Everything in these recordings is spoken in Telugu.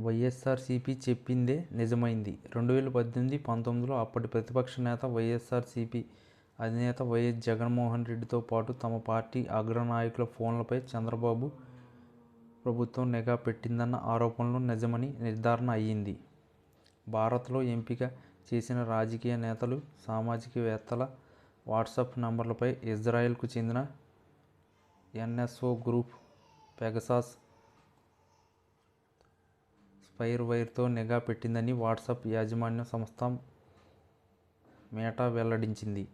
వైఎస్ఆర్సీపీ చెప్పిందే నిజమైంది. రెండు వేల పద్దెనిమిది పంతొమ్మిదిలో అప్పటి ప్రతిపక్ష నేత వైఎస్ఆర్సీపీ అధినేత వైఎస్ జగన్మోహన్ రెడ్డితో పాటు తమ పార్టీ అగ్రనాయకుల ఫోన్లపై చంద్రబాబు ప్రభుత్వం నిఘా పెట్టిందన్న ఆరోపణలు నిజమని నిర్ధారణ అయ్యింది. భారత్లో ఎంపిక చేసిన రాజకీయ నేతలు సామాజికవేత్తల వాట్సాప్ నంబర్లపై ఇజ్రాయెల్కు చెందిన ఎన్ఎస్ఓ గ్రూప్ పెగసాస్ స్పైర్వైర్తో నిఘా పెట్టిందని వాట్సాప్ యాజమాన్య సంస్థ మేటా వెల్లడించింది.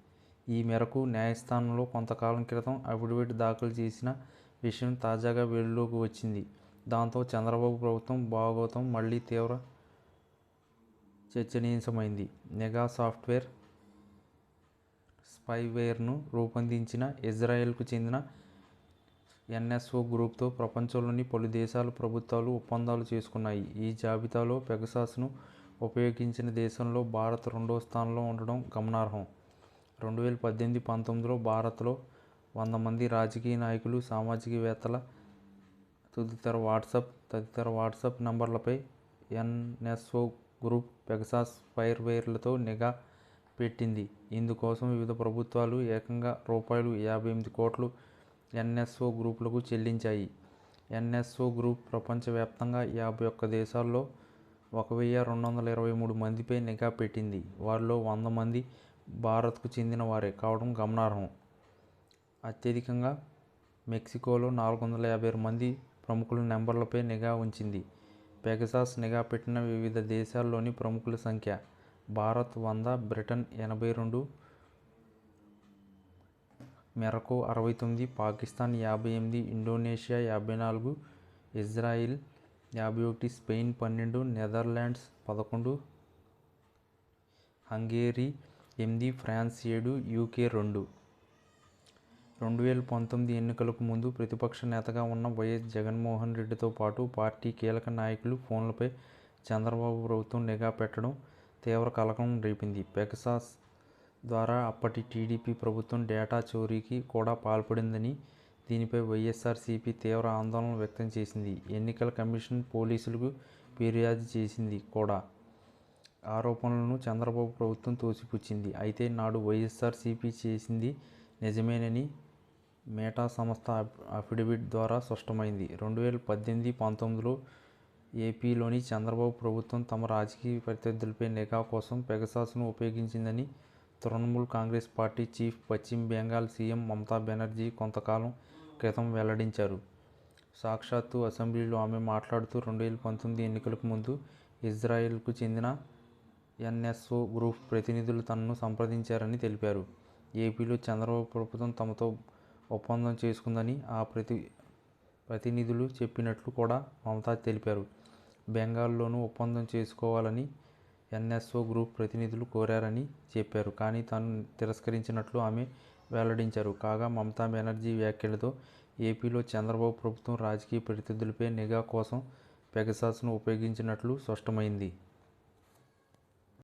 ఈ మేరకు న్యాయస్థానంలో కొంతకాలం క్రితం అఫిడవిట్ దాఖలు చేసిన విషయం తాజాగా వెలుగులోకి వచ్చింది. దాంతో చంద్రబాబు ప్రభుత్వం భాగోతం మళ్ళీ తీవ్ర చర్చనీయాంశమైంది. నిఘా సాఫ్ట్వేర్ స్పైవేర్ను రూపొందించిన ఇజ్రాయెల్కు చెందిన ఎన్ఎస్ఓ గ్రూప్తో ప్రపంచంలోని పలు దేశాల ప్రభుత్వాలు ఒప్పందాలు చేసుకున్నాయి. ఈ జాబితాలో పెగసాస్ను ఉపయోగించిన దేశంలో భారత్ రెండో స్థానంలో ఉండడం గమనార్హం. రెండు వేల పద్దెనిమిది పంతొమ్మిదిలో భారత్లో వంద మంది రాజకీయ నాయకులు సామాజికవేత్తల తదితర వాట్సాప్ తదితర వాట్సాప్ నంబర్లపై ఎన్ఎస్ఓ గ్రూప్ పెగసాస్ స్పైర్వేర్లతో నిఘా పెట్టింది. ఇందుకోసం వివిధ ప్రభుత్వాలు ఏకంగా రూపాయలు యాభై ఎనిమిది కోట్లు ఎన్ఎస్ఓ గ్రూపులకు చెల్లించాయి. ఎన్ఎస్ఓ గ్రూప్ ప్రపంచవ్యాప్తంగా యాభై ఒక్క దేశాల్లో ఒక వెయ్యి రెండు వందల ఇరవై మూడు మందిపై నిఘా పెట్టింది. వారిలో వంద మంది భారత్కు చెందిన వారే కావడం గమనార్హం. అత్యధికంగా మెక్సికోలో నాలుగు వందల యాభై ఆరు మంది ప్రముఖుల నెంబర్లపై నిఘా ఉంచింది. పెగసాస్ నిఘా పెట్టిన వివిధ దేశాల్లోని ప్రముఖుల సంఖ్య భారత్ వంద బ్రిటన్ ఎనభై రెండు మెరకో అరవై తొమ్మిది పాకిస్తాన్ యాభై ఎనిమిది ఇండోనేషియా యాభై నాలుగు ఇజ్రాయిల్ యాభై ఒకటి స్పెయిన్ పన్నెండు నెదర్లాండ్స్ పదకొండు హంగేరీ ఎనిమిది ఫ్రాన్స్ ఏడు యూకే రెండు. రెండు వేల పంతొమ్మిది ఎన్నికలకు ముందు ప్రతిపక్ష నేతగా ఉన్న వైఎస్ జగన్మోహన్ రెడ్డితో పాటు పార్టీ కీలక నాయకులు ఫోన్లపై చంద్రబాబు ప్రభుత్వం నిఘా పెట్టడం తీవ్ర కలకలం రేపింది. పెగసాస్ ద్వారా అప్పటి టీడీపీ ప్రభుత్వం డేటా చోరీకి కూడా పాల్పడిందని దీనిపై వైఎస్ఆర్సీపీ తీవ్ర ఆందోళన వ్యక్తం చేసింది. ఎన్నికల కమిషన్ పోలీసులకు ఫిర్యాదు చేసింది కూడా. ఆరోపణలను చంద్రబాబు ప్రభుత్వం తోసిపుచ్చింది. అయితే నాడు వైఎస్ఆర్సీపీ చేసింది నిజమేనని మేటా సంస్థ అఫిడవిట్ ద్వారా స్పష్టమైంది. రెండు వేల పద్దెనిమిది పంతొమ్మిదిలో ఏపీలోని చంద్రబాబు ప్రభుత్వం తమ రాజకీయ ప్రత్యర్థులపై నిఘా కోసం పెగసాస్ను ఉపయోగించిందని తృణమూల్ కాంగ్రెస్ పార్టీ చీఫ్ పశ్చిమ బెంగాల్ సీఎం మమతా బెనర్జీ కొంతకాలం క్రితం వెల్లడించారు. సాక్షాత్తు అసెంబ్లీలో ఆమె మాట్లాడుతూ రెండు వేల పంతొమ్మిది ఎన్నికలకు ముందు ఇజ్రాయెల్కు చెందిన ఎన్ఎస్ఓ గ్రూప్ ప్రతినిధులు తనను సంప్రదించారని తెలిపారు. ఏపీలో చంద్రబాబు ప్రభుత్వం తమతో ఒప్పందం చేసుకుందని ఆ ప్రతి ప్రతినిధులు చెప్పినట్లు కూడా మమతా తెలిపారు. బెంగాల్లోనూ ఒప్పందం చేసుకోవాలని ఎన్ఎస్ఓ గ్రూప్ ప్రతినిధులు కోరారని చెప్పారు. కానీ తాను తిరస్కరించినట్లు ఆమె వెల్లడించారు. కాగా మమతా బెనర్జీ వ్యాఖ్యలతో ఏపీలో చంద్రబాబు ప్రభుత్వం రాజకీయ ప్రతినిధులపై నిఘా కోసం పెగసాస్ను ఉపయోగించినట్లు స్పష్టమైంది.